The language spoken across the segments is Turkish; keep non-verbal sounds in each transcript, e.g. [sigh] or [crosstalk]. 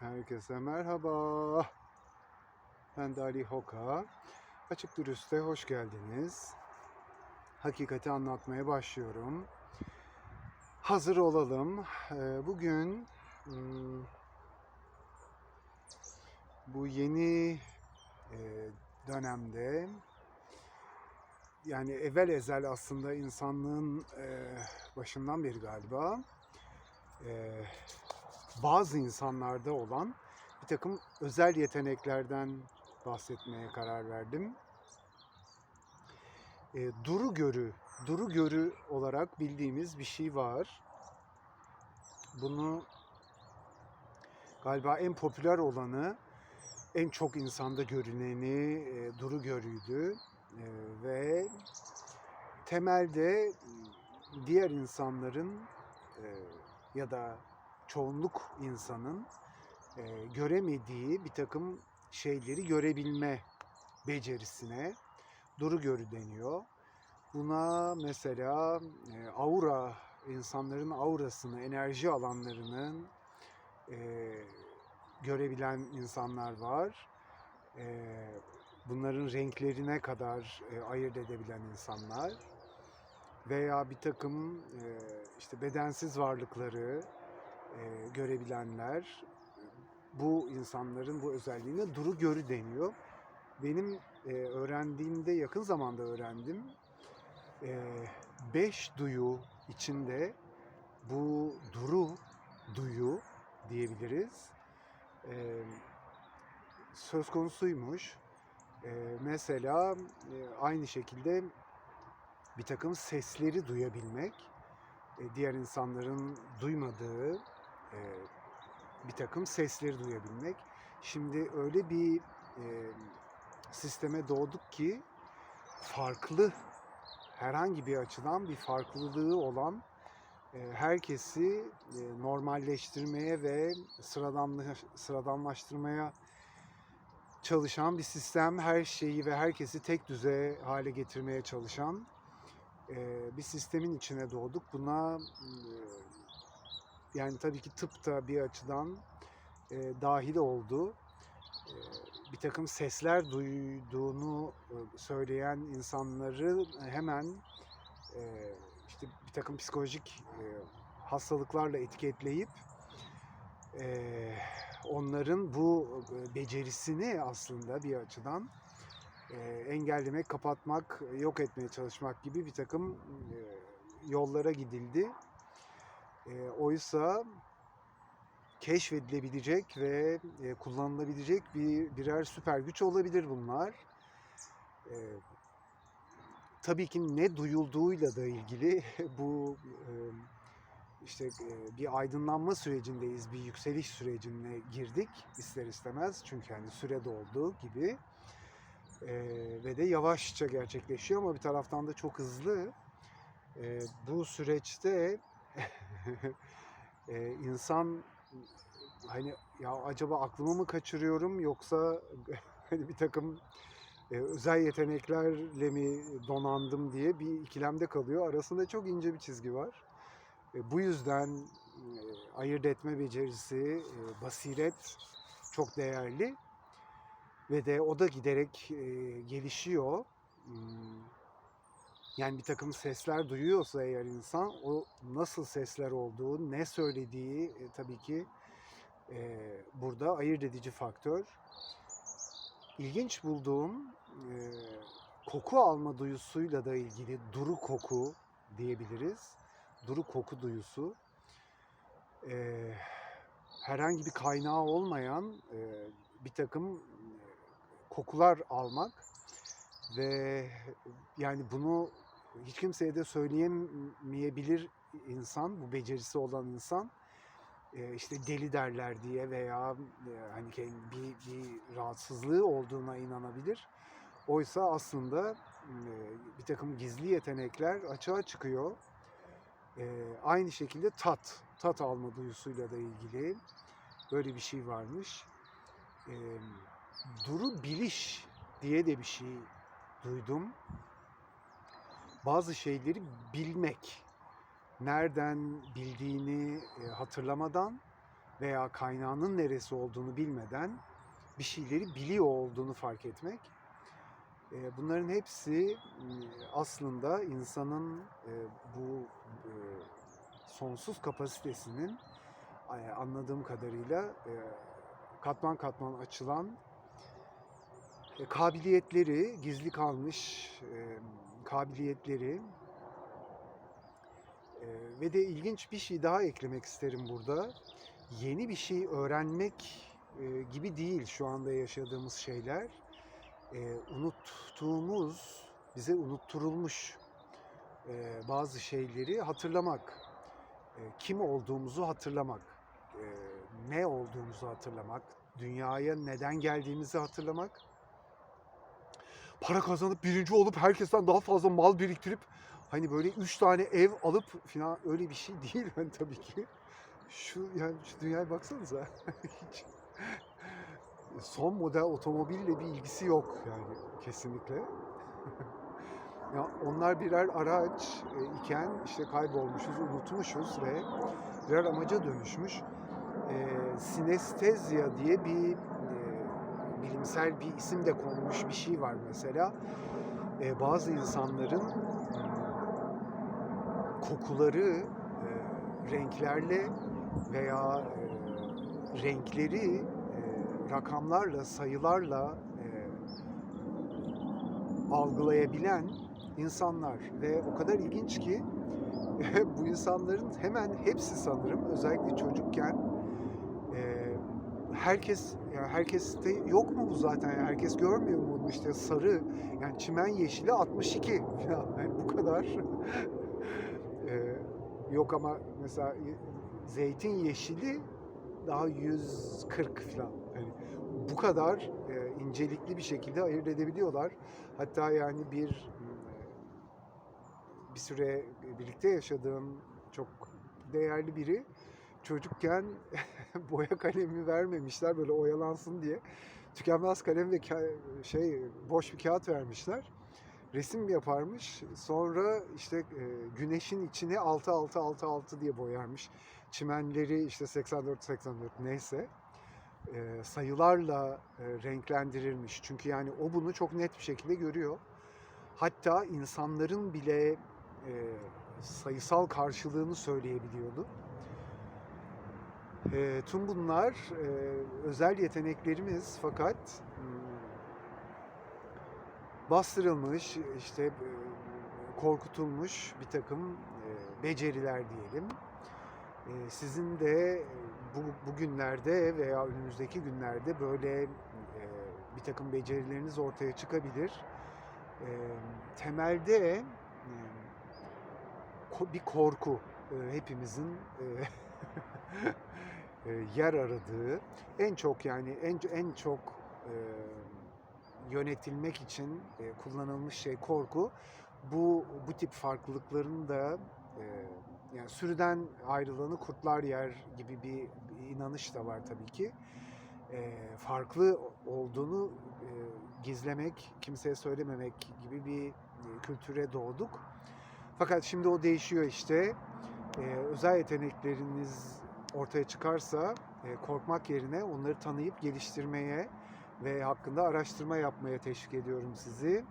Herkese merhaba. Ben de Ali Hoka. Açık Dürüst'e hoş geldiniz. Hakikati anlatmaya başlıyorum. Hazır olalım. Ee, Bugün hmm, bu yeni e, dönemde yani evvel ezel aslında insanlığın e, başından beri galiba e, bazı insanlarda olan bir takım özel yeteneklerden bahsetmeye karar verdim. E, duru görü, duru görü olarak bildiğimiz bir şey var. Bunu galiba en popüler olanı, en çok insanda görüneni e, duru görüydü. E, ve temelde diğer insanların e, ya da çoğunluk insanın e, göremediği bir takım şeyleri görebilme becerisine duru görü deniyor. Buna mesela e, aura, insanların aurasını, enerji alanlarının e, görebilen insanlar var. E, bunların renklerine kadar e, ayırt edebilen insanlar veya bir takım e, işte bedensiz varlıkları e, görebilenler bu insanların bu özelliğine duru görü deniyor. Benim e, öğrendiğimde yakın zamanda öğrendim. E, beş duyu içinde bu duru duyu diyebiliriz. E, söz konusuymuş. E, mesela e, aynı şekilde bir takım sesleri duyabilmek, e, diğer insanların duymadığı e, bir takım sesleri duyabilmek. Şimdi öyle bir e, sisteme doğduk ki farklı herhangi bir açıdan bir farklılığı olan herkesi normalleştirmeye ve sıradanlaş, sıradanlaştırmaya çalışan bir sistem her şeyi ve herkesi tek düze hale getirmeye çalışan bir sistemin içine doğduk. Buna yani tabii ki tıp da bir açıdan e, dahil oldu. E, bir takım sesler duyduğunu e, söyleyen insanları hemen e, işte bir takım psikolojik e, hastalıklarla etiketleyip e, onların bu e, becerisini aslında bir açıdan e, engellemek, kapatmak, yok etmeye çalışmak gibi bir takım e, yollara gidildi. E, oysa keşfedilebilecek ve e, kullanılabilecek bir birer süper güç olabilir bunlar. E, tabii ki ne duyulduğuyla da ilgili [laughs] bu e, işte e, bir aydınlanma sürecindeyiz, bir yükseliş sürecine girdik ister istemez çünkü hani süre doldu gibi e, ve de yavaşça gerçekleşiyor ama bir taraftan da çok hızlı. E, bu süreçte [laughs] e, insan hani ya acaba aklımı mı kaçırıyorum yoksa [laughs] hani bir takım e, özel yeteneklerle mi donandım diye bir ikilemde kalıyor. Arasında çok ince bir çizgi var. E, bu yüzden e, ayırt etme becerisi, e, basiret çok değerli ve de o da giderek e, gelişiyor. Hmm, Yani bir takım sesler duyuyorsa eğer insan o nasıl sesler olduğu, ne söylediği e, tabii ki e, burada ayırt edici faktör. İlginç bulduğum e, koku alma duyusuyla da ilgili duru koku diyebiliriz. Duru koku duyusu. E, herhangi bir kaynağı olmayan e, bir takım kokular almak ve yani bunu hiç kimseye de söyleyemeyebilir insan, bu becerisi olan insan e, işte deli derler diye veya e, hani bir, bir rahatsızlığı olduğuna inanabilir. Oysa aslında e, bir takım gizli yetenekler açığa çıkıyor. E, aynı şekilde tat, tat alma duyusuyla da ilgili böyle bir şey varmış. E, duru biliş diye de bir şey duydum. Bazı şeyleri bilmek, nereden bildiğini e, hatırlamadan veya kaynağının neresi olduğunu bilmeden bir şeyleri biliyor olduğunu fark etmek. E, Bunların hepsi aslında insanın e, bu sonsuz kapasitesinin anladığım kadarıyla katman katman açılan kabiliyetleri, gizli kalmış e, kabiliyetleri. E, ve de ilginç bir şey daha eklemek isterim burada. Yeni bir şey öğrenmek e, gibi değil şu anda yaşadığımız şeyler. E, unuttuğumuz, bize unutturulmuş e, bazı şeyleri hatırlamak, e, kim olduğumuzu hatırlamak, e, ne olduğumuzu hatırlamak, dünyaya neden geldiğimizi hatırlamak, para kazanıp birinci olup herkesten daha fazla mal biriktirip hani böyle üç tane ev alıp falan öyle bir şey [laughs] değil ben tabii ki. Şu yani şu dünyaya baksanıza. [laughs] Hiç son model otomobille bir ilgisi yok yani kesinlikle. [laughs] ya onlar birer araç e, iken işte kaybolmuşuz, unutmuşuz ve birer amaca dönüşmüş. E, sinestezya diye bir bilimsel bir isim de konmuş bir şey var mesela. E, bazı insanların kokuları e, renklerle veya e, renkleri e, rakamlarla, sayılarla e, algılayabilen insanlar ve o kadar ilginç ki [laughs] bu insanların hemen hepsi sanırım özellikle çocukken herkes yani herkeste yok mu bu zaten? Yani herkes görmüyor mu bunu? İşte sarı yani çimen yeşili 62 falan yani bu kadar. [laughs] E, yok ama mesela zeytin yeşili daha 140 falan. Yani bu kadar e, incelikli bir şekilde ayırt edebiliyorlar. Hatta yani bir bir süre birlikte yaşadığım çok değerli biri çocukken [laughs] boya kalemi vermemişler böyle oyalansın diye. Tükenmez kalem ve şey boş bir kağıt vermişler. Resim yaparmış. Sonra işte e, güneşin içine 6 6 6 6 diye boyarmış. Çimenleri işte 84 84 neyse. E, sayılarla e, renklendirirmiş. Çünkü yani o bunu çok net bir şekilde görüyor. Hatta insanların bile sayısal karşılığını söyleyebiliyordu. E, tüm bunlar e, özel yeteneklerimiz fakat hmm, bastırılmış, işte e, korkutulmuş bir takım e, beceriler diyelim. E, sizin de bu bugünlerde veya önümüzdeki günlerde böyle bir takım becerileriniz ortaya çıkabilir. Temelde bir korku hepimizin [laughs] yer aradığı en çok yani en en çok e, yönetilmek için e, kullanılmış şey korku. Bu bu tip farklılıkların da e, yani sürüden ayrılanı kurtlar yer gibi bir, bir inanış da var tabii ki. E, farklı olduğunu e, gizlemek, kimseye söylememek gibi bir e, kültüre doğduk. Fakat şimdi o değişiyor işte. E, özel yetenekleriniz ortaya çıkarsa e, korkmak yerine onları tanıyıp geliştirmeye ve hakkında araştırma yapmaya teşvik ediyorum sizi.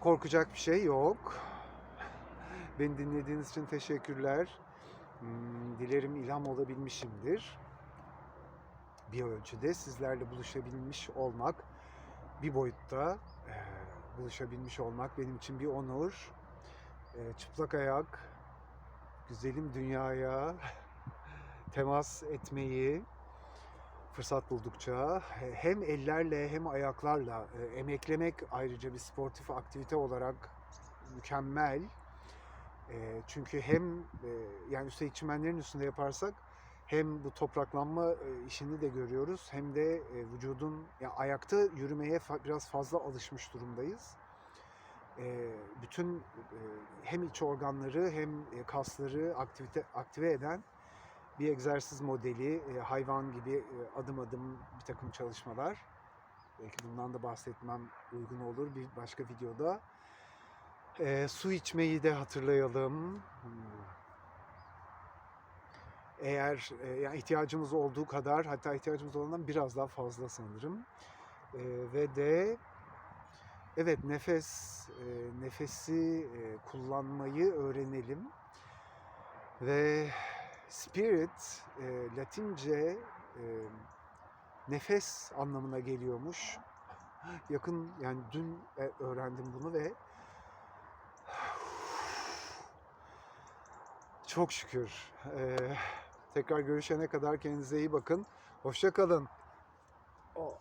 Korkacak bir şey yok. Beni dinlediğiniz için teşekkürler. Hmm, Dilerim ilham olabilmişimdir. Bir ölçüde sizlerle buluşabilmiş olmak, bir boyutta e, buluşabilmiş olmak benim için bir onur. E, Çıplak ayak, güzelim dünyaya temas etmeyi fırsat buldukça hem ellerle hem ayaklarla e, emeklemek ayrıca bir sportif aktivite olarak mükemmel. E, çünkü hem e, yani üstelik çimenlerin üstünde yaparsak hem bu topraklanma işini de görüyoruz hem de vücudun ya ayakta yürümeye biraz fazla alışmış durumdayız. Bütün hem iç organları hem kasları aktivite aktive eden bir egzersiz modeli, e, hayvan gibi e, adım adım bir takım çalışmalar. Belki bundan da bahsetmem uygun olur bir başka videoda. E, su içmeyi de hatırlayalım. Hmm. Eğer e, yani ihtiyacımız olduğu kadar hatta ihtiyacımız olandan biraz daha fazla sanırım. E, ve de evet nefes e, nefesi e, kullanmayı öğrenelim. Ve spirit e, Latince e, nefes anlamına geliyormuş. Yakın yani dün e, öğrendim bunu ve çok şükür. E, tekrar görüşene kadar kendinize iyi bakın. Hoşça kalın. O-